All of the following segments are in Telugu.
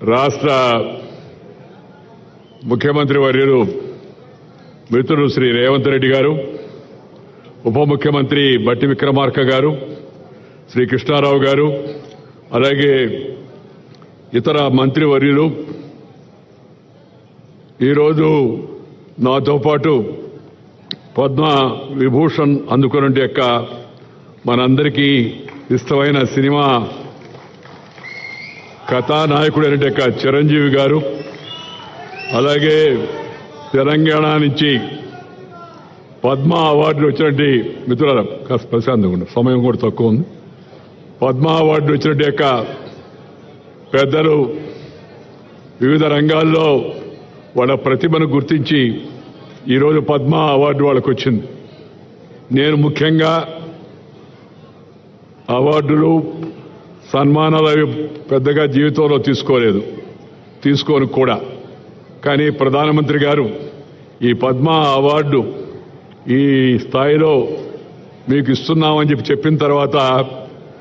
రాష్ట్ర ముఖ్యమంత్రి వర్యులు మిత్రుడు శ్రీ రేవంత్ రెడ్డి గారు ఉప ముఖ్యమంత్రి బట్టి విక్రమార్క గారు శ్రీ కృష్ణారావు గారు అలాగే ఇతర మంత్రివర్యులు ఈరోజు నాతో పాటు పద్మ విభూషణ్ అందుకున్నట్టు యొక్క మనందరికీ ఇష్టమైన సినిమా కథానాయకుడైన అనేట చిరంజీవి గారు అలాగే తెలంగాణ నుంచి పద్మ అవార్డులు వచ్చినట్టు మిత్రుల కాస్త ప్రశాంతంగా సమయం కూడా తక్కువ ఉంది. పద్మ అవార్డులు వచ్చినట్టు యొక్క పెద్దలు వివిధ రంగాల్లో వాళ్ళ ప్రతిభను గుర్తించి ఈరోజు పద్మ అవార్డు వాళ్ళకు వచ్చింది. నేను ముఖ్యంగా అవార్డులు సన్మానాలు అవి పెద్దగా జీవితంలో తీసుకోలేదు. తీసుకోను కూడా. కానీ ప్రధానమంత్రి గారు ఈ పద్మ అవార్డు ఈ స్థాయిలో మీకు ఇస్తున్నామని చెప్పి చెప్పిన తర్వాత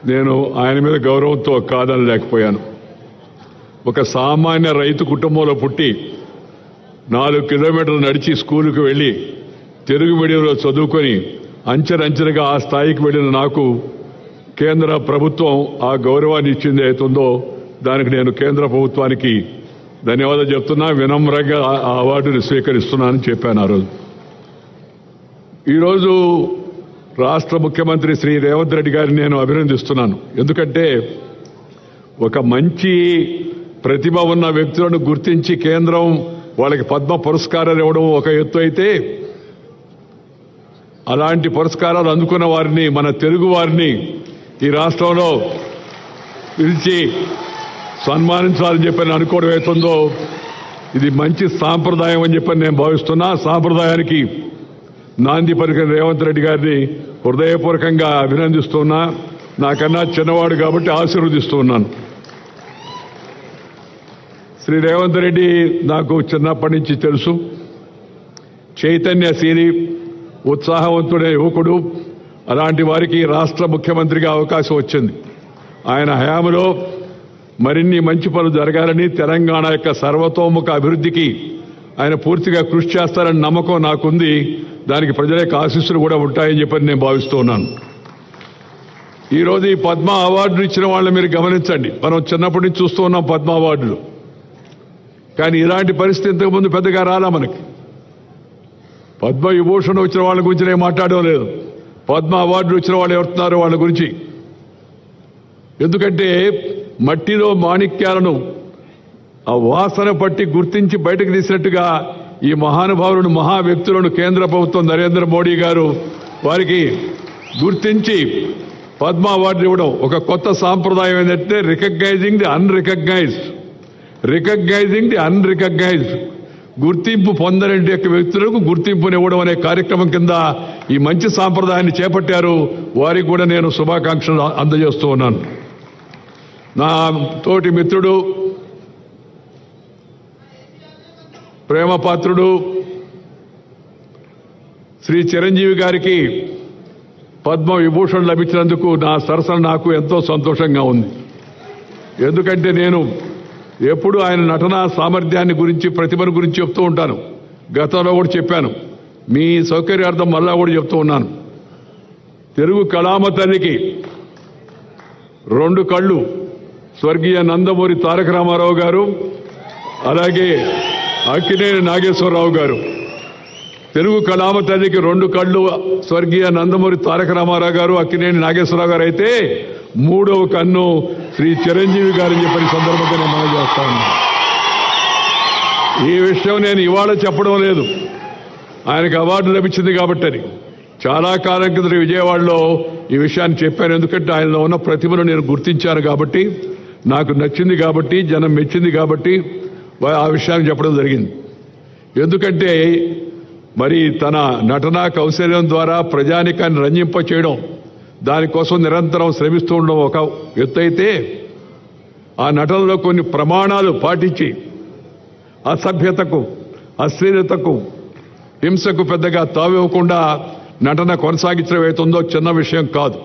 నేను ఆయన మీద గౌరవంతో కాదని లేకపోయాను. ఒక సామాన్య రైతు కుటుంబంలో పుట్టి నాలుగు కిలోమీటర్లు నడిచి స్కూలుకు వెళ్ళి తెలుగు మీడియంలో చదువుకొని అంచెలంచెలుగా ఆ స్థాయికి వెళ్ళిన నాకు కేంద్ర ప్రభుత్వం ఆ గౌరవాన్ని ఇచ్చింది అవుతుందో దానికి నేను కేంద్ర ప్రభుత్వానికి ధన్యవాదాలు చెప్తున్నా. వినమ్రంగా ఆ- అవార్డుని స్వీకరిస్తున్నానని చెప్పాను ఆ రోజు. ఈరోజు రాష్ట్ర ముఖ్యమంత్రి శ్రీ రేవంత్ రెడ్డి గారిని నేను అభినందిస్తున్నాను. ఎందుకంటే ఒక మంచి ప్రతిభ ఉన్న వ్యక్తులను గుర్తించి కేంద్రం వాళ్ళకి పద్మ పురస్కారాలు ఇవ్వడం ఒక ఎత్తు అయితే అలాంటి పురస్కారాలు అందుకున్న వారిని మన తెలుగు వారిని ఈ రాష్ట్రంలో పిలిచి సన్మానించాలని చెప్పి నేను అనుకోవడం అవుతుందో ఇది మంచి సాంప్రదాయం అని చెప్పని నేను భావిస్తున్నా. సాంప్రదాయానికి నాంది పలికిన రేవంత్ రెడ్డి గారిని హృదయపూర్వకంగా అభినందిస్తున్నా. నాకన్నా చిన్నవాడు కాబట్టి ఆశీర్వదిస్తున్నాను. శ్రీ రేవంత్ రెడ్డి నాకు చిన్నప్పటి నుంచి తెలుసు. చైతన్యశీలి ఉత్సాహవంతుడే యువకుడు. అలాంటి వారికి రాష్ట్ర ముఖ్యమంత్రిగా అవకాశం వచ్చింది. ఆయన హయాంలో మరిన్ని మంచి పనులు జరగాలని తెలంగాణ యొక్క సర్వతోముఖ అభివృద్ధికి ఆయన పూర్తిగా కృషి చేస్తారని నమ్మకం నాకుంది. దానికి ప్రజల యొక్క ఆశీస్సులు కూడా ఉంటాయని చెప్పని నేను భావిస్తున్నాను ఈరోజు ఈ పద్మ అవార్డులు ఇచ్చిన వాళ్ళని మీరు గమనించండి. మనం చిన్నప్పటి నుంచి చూస్తూ ఉన్నాం పద్మ అవార్డులు. కానీ ఇలాంటి పరిస్థితి ఇంతకుముందు పెద్దగా రాలా మనకి. పద్మ విభూషణ్ వచ్చిన వాళ్ళ గురించి నేను మాట్లాడడం లేదు. పద్మ అవార్డులు వచ్చిన వాళ్ళు ఎవరుతున్నారో వాళ్ళ గురించి? ఎందుకంటే మట్టిలో మాణిక్యాలను ఆ వాసన పట్టి గుర్తించి బయటకు తీసినట్టుగా ఈ మహానుభావులను మహా వ్యక్తులను కేంద్ర ప్రభుత్వం నరేంద్ర మోడీ గారు వారికి గుర్తించి పద్మ అవార్డు ఇవ్వడం ఒక కొత్త సాంప్రదాయం ఏంటంటే recognising the unrecognised. Recognising the unrecognised. గుర్తింపు పొందలేని యొక్క వ్యక్తులకు గుర్తింపునివ్వడం అనే కార్యక్రమం కింద ఈ మంచి సాంప్రదాయాన్ని చేపట్టారు. వారికి కూడా నేను శుభాకాంక్షలు అందజేస్తూ ఉన్నాను. నా తోటి మిత్రుడు ప్రేమపాత్రుడు శ్రీ చిరంజీవి గారికి పద్మ విభూషణ్ లభించినందుకు నా సరసన నాకు ఎంతో సంతోషంగా ఉంది. ఎందుకంటే నేను ఎప్పుడు ఆయన నటన సామర్థ్యాన్ని గురించి ప్రతిభను గురించి చెప్తూ ఉంటాను. గతంలో కూడా చెప్పాను. మీ సౌకర్యార్థం మళ్ళా కూడా చెప్తూ ఉన్నాను. తెలుగు కళామ తల్లికి రెండు కళ్ళు. స్వర్గీయ నందమూరి తారక రామారావు గారు అలాగే అక్కినేని నాగేశ్వరరావు గారు. తెలుగు కళామ తల్లికి రెండు కళ్ళు. స్వర్గీయ నందమూరి తారక రామారావు గారు అక్కినేని నాగేశ్వరరావు గారు అయితే మూడవ కన్ను శ్రీ చిరంజీవి గారిని చెప్పిన సందర్భంగా నేను మనం చేస్తాను ఈ విషయం నేను ఇవాళ చెప్పడం లేదు. ఆయనకు అవార్డు లభించింది కాబట్టి చాలా కాలం కింద విజయవాడలో ఈ విషయాన్ని చెప్పాను. ఎందుకంటే ఆయనలో ఉన్న ప్రతిభను నేను గుర్తించాను కాబట్టి నాకు నచ్చింది కాబట్టి జనం మెచ్చింది కాబట్టి ఆ విషయాన్ని చెప్పడం జరిగింది. ఎందుకంటే మరి తన నటనా కౌశల్యం ద్వారా ప్రజానికాన్ని రంజింప చేయడం దానికోసం నిరంతరం శ్రమిస్తూ ఉండడం ఒక ఎత్తైతే ఆ నటనలో కొన్ని ప్రమాణాలు పాటించి అసభ్యతకు అశ్లీలతకు హింసకు పెద్దగా తావివ్వకుండా నటన కొనసాగించడం అవుతుందో చిన్న విషయం కాదు.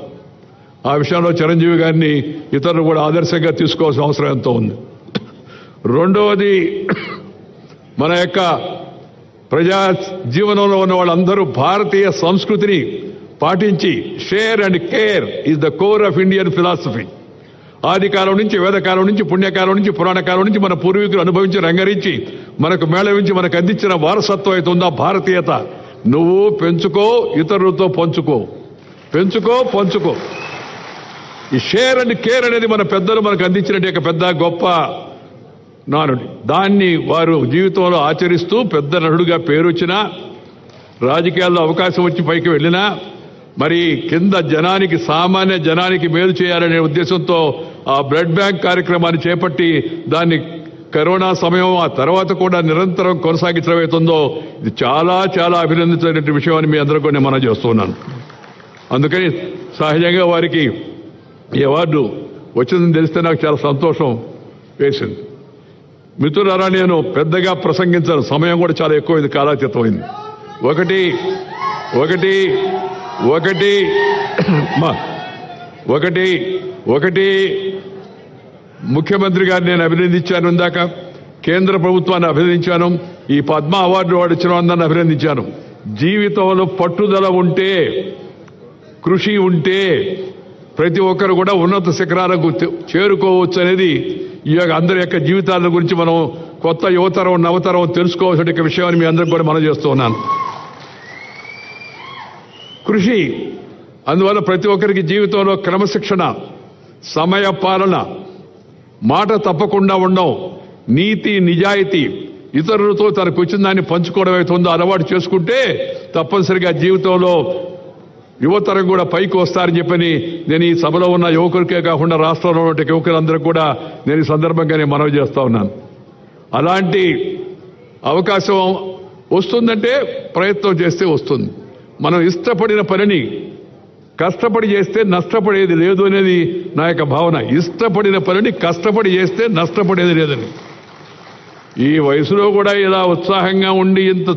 ఆ విషయంలో చిరంజీవి గారిని ఇతరులు కూడా ఆదర్శంగా తీసుకోవాల్సిన అవసరం ఎంతో ఉంది. రెండవది మన యొక్క ప్రజా జీవనంలో ఉన్న వాళ్ళందరూ భారతీయ సంస్కృతిని పాటించి share and care is the core of Indian philosophy. ఆదికాలం నుంచి వేదకాలం నుంచి పుణ్యకాలం నుంచి పురాణకాలం నుంచి మన పూర్వీకులు అనుభవించి రంగరించి మనకు మేళవించి మనకు అందించిన వారసత్వం అయితే ఉందా భారతీయత నువ్వు పెంచుకో ఇతరులతో పంచుకో. పెంచుకో పంచుకో. ఈ షేర్ అండ్ కేర్ అనేది మన పెద్దలు మనకు అందించినట్టు ఒక పెద్ద గొప్ప నానుడి. దాన్ని వారు జీవితంలో ఆచరిస్తూ పెద్ద నటుడుగా పేరు వచ్చినా రాజకీయాల్లో అవకాశం వచ్చి పైకి వెళ్ళినా మరి కింద జనానికి సామాన్య జనానికి మేలు చేయాలనే ఉద్దేశంతో ఆ బ్లడ్ బ్యాంక్ కార్యక్రమాన్ని చేపట్టి దాన్ని కరోనా సమయం ఆ తర్వాత కూడా నిరంతరం కొనసాగించడం అవుతుందో ఇది చాలా చాలా అభినందించినటువంటి విషయం అని మీ అందరూ కూడా నేను మనం చేస్తున్నాను అందుకని సహజంగా వారికి ఈ అవార్డు వచ్చిందని తెలిస్తే నాకు చాలా సంతోషం వేసింది. మిత్రులారా నేను పెద్దగా ప్రసంగించాను. సమయం కూడా చాలా ఎక్కువైంది కాలాతీతమైంది ఒకటి ఒకటి ఒకటి ఒకటి ఒకటి. ముఖ్యమంత్రి గారిని నేను అభినందించాను ఇందాక. కేంద్ర ప్రభుత్వాన్ని అభినందించాను. ఈ పద్మ అవార్డు వాడు ఇచ్చిన అందరిని అభినందించాను. జీవితంలో పట్టుదల ఉంటే కృషి ఉంటే ప్రతి ఒక్కరు కూడా ఉన్నత శిఖరాలకు చేరుకోవచ్చు అనేది ఈ యొక్క అందరి యొక్క జీవితాల గురించి మనం కొత్త యువతరం నవతరం తెలుసుకోవాల్సిన విషయాన్ని మీ అందరికి కూడా మనం చేస్తూ ఉన్నాను. కృషి. అందువల్ల ప్రతి ఒక్కరికి జీవితంలో క్రమశిక్షణ సమయ పాలన మాట తప్పకుండా ఉండడం నీతి నిజాయితీ ఇతరులతో తనకు వచ్చిన దాన్ని పంచుకోవడం అవుతుందో అలవాటు చేసుకుంటే తప్పనిసరిగా జీవితంలో యువతరం కూడా పైకి వస్తారని చెప్పని నేను ఈ సభలో ఉన్న యువకులకే కాకుండా రాష్ట్రంలో ఉన్న యువకులందరూ కూడా నేను ఈ సందర్భంగానే మనవి చేస్తా ఉన్నాను. అలాంటి అవకాశం వస్తుందంటే ప్రయత్నం చేస్తే వస్తుంది. మనం ఇష్టపడిన పనిని కష్టపడి చేస్తే నష్టపడేది లేదు అనేది నా యొక్క భావన. ఇష్టపడిన పనిని కష్టపడి చేస్తే నష్టపడేది లేదని. ఈ వయసులో కూడా ఇలా ఉత్సాహంగా ఉండి ఇంత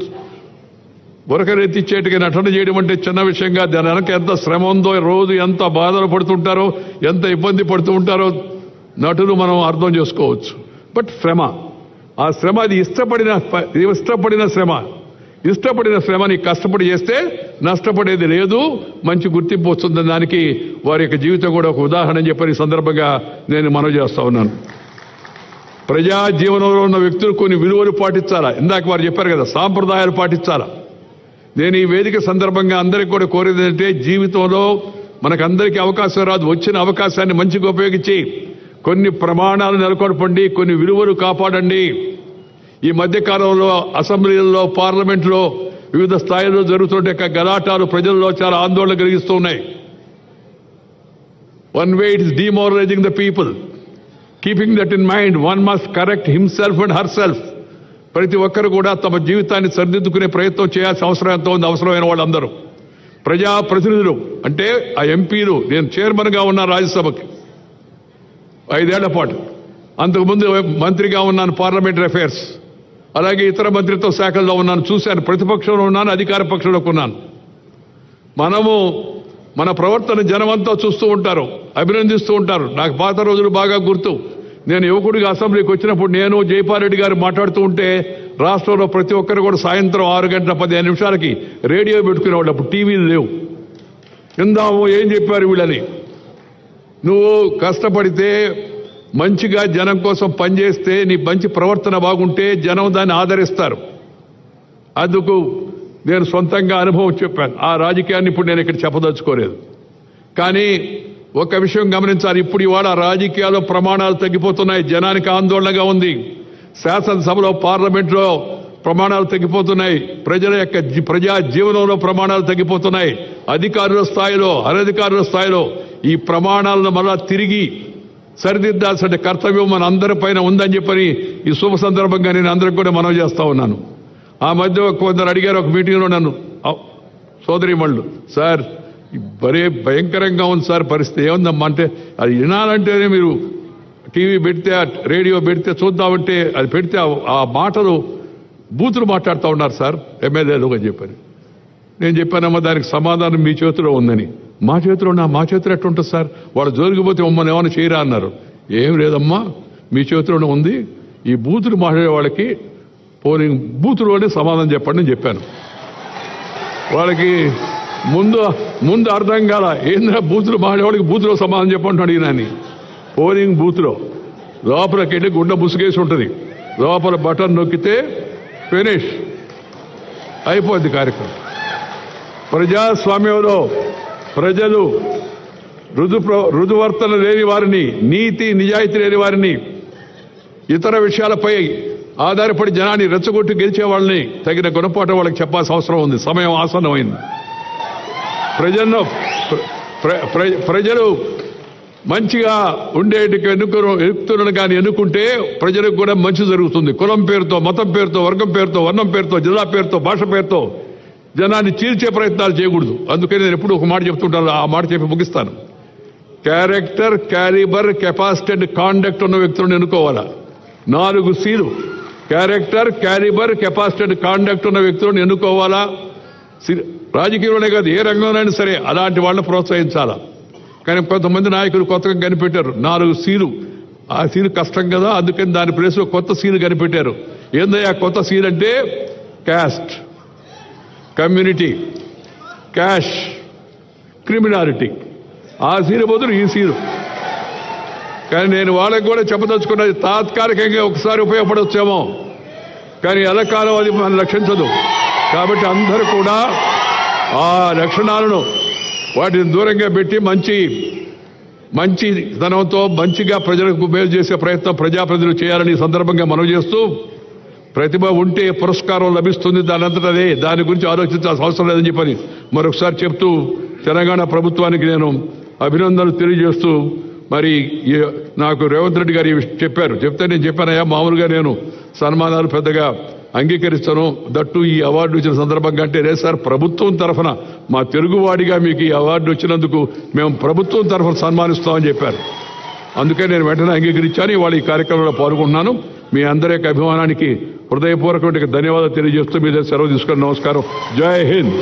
ఉరకరెత్తిచ్చేటికి నటన చేయడం అంటే చిన్న విషయంగా దాని వెనక ఎంత శ్రమ ఉందో రోజు ఎంత బాధలు పడుతుంటారో ఎంత ఇబ్బంది పడుతూ ఉంటారో నటులు మనం అర్థం చేసుకోవచ్చు. బట్ శ్రమ. ఆ శ్రమ అది ఇష్టపడిన ప- ఇష్టపడిన శ్రమ. ఇష్టపడిన శ్రమని కష్టపడి చేస్తే నష్టపడేది లేదు మంచి గుర్తింపు వస్తుందని దానికి వారి యొక్క జీవితం కూడా ఒక ఉదాహరణ చెప్పని సందర్భంగా నేను మనవి చేస్తా ఉన్నాను. ప్రజా జీవనంలో ఉన్న వ్యక్తులు కొన్ని విలువలు పాటించాలా? ఇందాక వారు చెప్పారు కదా సాంప్రదాయాలు పాటించాలా? నేను ఈ వేదిక సందర్భంగా అందరికీ కూడా కోరేది ఏంటంటే జీవితంలో మనకందరికీ అవకాశం రాదు వచ్చిన అవకాశాన్ని మంచిగా ఉపయోగించి కొన్ని ప్రమాణాలు నెలకొల్పండి కొన్ని విలువలు కాపాడండి. ఈ మధ్యకాలంలో అసెంబ్లీల్లో పార్లమెంట్లో వివిధ స్థాయిలో జరుగుతున్న యొక్క గలాటాలు ప్రజల్లో చాలా ఆందోళన కలిగిస్తూ ఉన్నాయి one way it is demoralising the people keeping that in mind one must correct himself and herself ప్రతి ఒక్కరు కూడా తమ జీవితాన్ని సరిదిద్దుకునే ప్రయత్నం చేయాల్సిన అవసరం ఎంతో ఉంది అవసరమైన వాళ్ళందరూ. ప్రజా ప్రతినిధులు అంటే ఆ ఎంపీలు నేను చైర్మన్గా ఉన్న రాజ్యసభకి ఐదేళ్ళ పాటు. అంతకుముందు మంత్రిగా ఉన్నాను పార్లమెంటరీ అఫైర్స్ అలాగే ఇతర మంత్రిత్వ శాఖల్లో ఉన్నాను చూశాను. ప్రతిపక్షంలో ఉన్నాను అధికార పక్షంలోకి ఉన్నాను. మనము మన ప్రవర్తన జనమంతా చూస్తూ ఉంటారు అభినందిస్తూ ఉంటారు. నాకు పాత రోజులు బాగా గుర్తు. నేను యువకుడిగా అసెంబ్లీకి వచ్చినప్పుడు నేను జైపారెడ్డి గారు మాట్లాడుతూ ఉంటే రాష్ట్రంలో ప్రతి ఒక్కరు కూడా సాయంత్రం ఆరు గంటల పదిహేను నిమిషాలకి రేడియో పెట్టుకునేవాళ్ళు. అప్పుడు టీవీలు లేవు. ఇందాము ఏం చెప్పారు వీళ్ళని? నువ్వు కష్టపడితే మంచిగా జనం కోసం పనిచేస్తే నీ మంచి ప్రవర్తన బాగుంటే జనం దాన్ని ఆదరిస్తారు. అందుకు నేను సొంతంగా అనుభవం చెప్పాను. ఆ రాజకీయాన్ని ఇప్పుడు నేను ఇక్కడ చెప్పదలుచుకోలేదు. కానీ ఒక విషయం గమనించాలి. ఇప్పుడు ఇవాళ రాజకీయాల్లో ప్రమాణాలు తగ్గిపోతున్నాయి. జనానికి ఆందోళనగా ఉంది. శాసనసభలో పార్లమెంట్లో ప్రమాణాలు తగ్గిపోతున్నాయి. ప్రజల యొక్క జీ- ప్రజా జీవనంలో ప్రమాణాలు తగ్గిపోతున్నాయి. అధికారుల స్థాయిలో అనధికారుల స్థాయిలో ఈ ప్రమాణాలను మళ్ళా తిరిగి సరిదిద్దాల్సిన కర్తవ్యం మన అందరి పైన ఉందని చెప్పని ఈ శుభ సందర్భంగా నేను అందరికి కూడా మనవి చేస్తా ఉన్నాను. ఆ మధ్య కొందరు అడిగారు ఒక మీటింగ్లో నన్ను సోదరిమణులు సార్ భరే భయంకరంగా ఉంది సార్ పరిస్థితి ఏముందమ్మా? అంటే అది వినాలంటేనే మీరు టీవీ పెడితే రేడియో పెడితే చూద్దామంటే అది పెడితే ఆ- ఆ మాటలు బూతులు మాట్లాడుతూ ఉన్నారు సార్ ఎమ్మెల్యేలు అని చెప్పారు నేను చెప్పానమ్మా దానికి సమాధానం మీ చేతిలో ఉందని. మా చేతిలో నా మా చేతిలో ఎట్టుంటుంది సార్? వాళ్ళు జోలికి పోతే మమ్మల్ని ఏమైనా చేయరా అన్నారు. ఏం లేదమ్మా మీ చేతిలోనే ఉంది. ఈ బూతులు మాట్లాడే వాళ్ళకి పోలింగ్ బూతులోనే సమాధానం చెప్పండి అని చెప్పాను. వాళ్ళకి ముందు ముందు అర్థం కాల ఏంద్రా బూతులు మాట్లాడేవాడికి బూతులో సమాధానం చెప్పండి అడిగినాని. పోలింగ్ బూత్లో. లోపలికి వెళ్ళి గుండె ముసుగేసి ఉంటుంది. లోపల బటన్ నొక్కితే ఫినిష్. అయిపోద్ది కార్యక్రమం. ప్రజాస్వామ్యంలో ప్రజలు రుజు రుజువర్తన లేని వారిని నీతి నిజాయితీ లేని వారిని ఇతర విషయాలపై ఆధారపడి జనాన్ని రెచ్చగొట్టి గెలిచే వాళ్ళని తగిన గుణపాఠం వాళ్ళకి చెప్పాల్సిన అవసరం ఉంది. సమయం ఆసన్నమైంది. ప్రజలను ప్ర- ప్ర- ప్రజలు మంచిగా ఉండేటికి ఎన్నుకుని ఎన్నుకుతున్నాను కానీ ఎన్నుకుంటే ప్రజలకు కూడా మంచి జరుగుతుంది. కులం పేరుతో మతం పేరుతో వర్గం పేరుతో వర్ణం పేరుతో జిల్లా పేరుతో భాష పేరుతో జనాన్ని చీల్చే ప్రయత్నాలు చేయకూడదు. అందుకని నేను ఎప్పుడు ఒక మాట చెప్తుంటాను ఆ మాట చెప్పి ముగిస్తాను. Character calibre capacity and conduct ఉన్న వ్యక్తులను ఎన్నుకోవాలా? నాలుగు seal. Character calibre capacity and conduct ఉన్న వ్యక్తులను ఎన్నుకోవాలా? సి- రాజకీయంలోనే కాదు ఏ రంగంలోనైనా సరే అలాంటి వాళ్ళని ప్రోత్సహించాలా? కానీ కొంతమంది నాయకులు కొత్తగా కనిపెట్టారు నాలుగు సీలు. ఆ సీలు కష్టం కదా అందుకని దాని ప్లేస్లో కొత్త సీలు కనిపెట్టారు. ఏందయ్యా కొత్త సీల్ అంటే క్యాస్ట్. Community cash criminality. ఆ సీరు బదులు ఈ సీరు. కానీ నేను వాళ్ళకి కూడా చెప్పదలుచుకున్నది తాత్కాలికంగా ఒకసారి ఉపయోగపడవచ్చేమో కానీ ఎలకాలం అది మనం రక్షించదు. కాబట్టి అందరూ కూడా ఆ లక్షణాలను వాటిని దూరంగా పెట్టి మంచి మంచి ధనంతో మంచిగా ప్రజలకు మేలు చేసే ప్రయత్నం ప్రజాప్రతినిధులు చేయాలని ఈ సందర్భంగా మనవి చేస్తూ ప్రతిభ ఉంటే పురస్కారం లభిస్తుంది దాని అదే. దాని గురించి ఆలోచించాల్సిన అవసరం లేదని చెప్పని మరొకసారి చెప్తూ తెలంగాణ ప్రభుత్వానికి నేను అభినందనలు తెలియజేస్తూ మరి ఈ నాకు రేవంత్ రెడ్డి గారు చెప్పారు. చెప్తే నేను చెప్పానయ్యా మామూలుగా నేను సన్మానాలు పెద్దగా అంగీకరిస్తాను. దట్టు ఈ అవార్డు వచ్చిన సందర్భంగా అంటే రే సార్ ప్రభుత్వం తరఫున మా తెలుగువాడిగా మీకు ఈ అవార్డు వచ్చినందుకు మేము ప్రభుత్వం తరఫున సన్మానిస్తామని చెప్పారు. అందుకే నేను వెంటనే అంగీకరించాను. ఇవాళ ఈ కార్యక్రమంలో పాల్గొంటున్నాను. మీ అందరి యొక్క అభిమానానికి హృదయపూర్వకమైన ధన్యవాదాలు తెలియజేస్తూ మీ దగ్గర సెలవు తీసుకుని నమస్కారం. జై హింద్.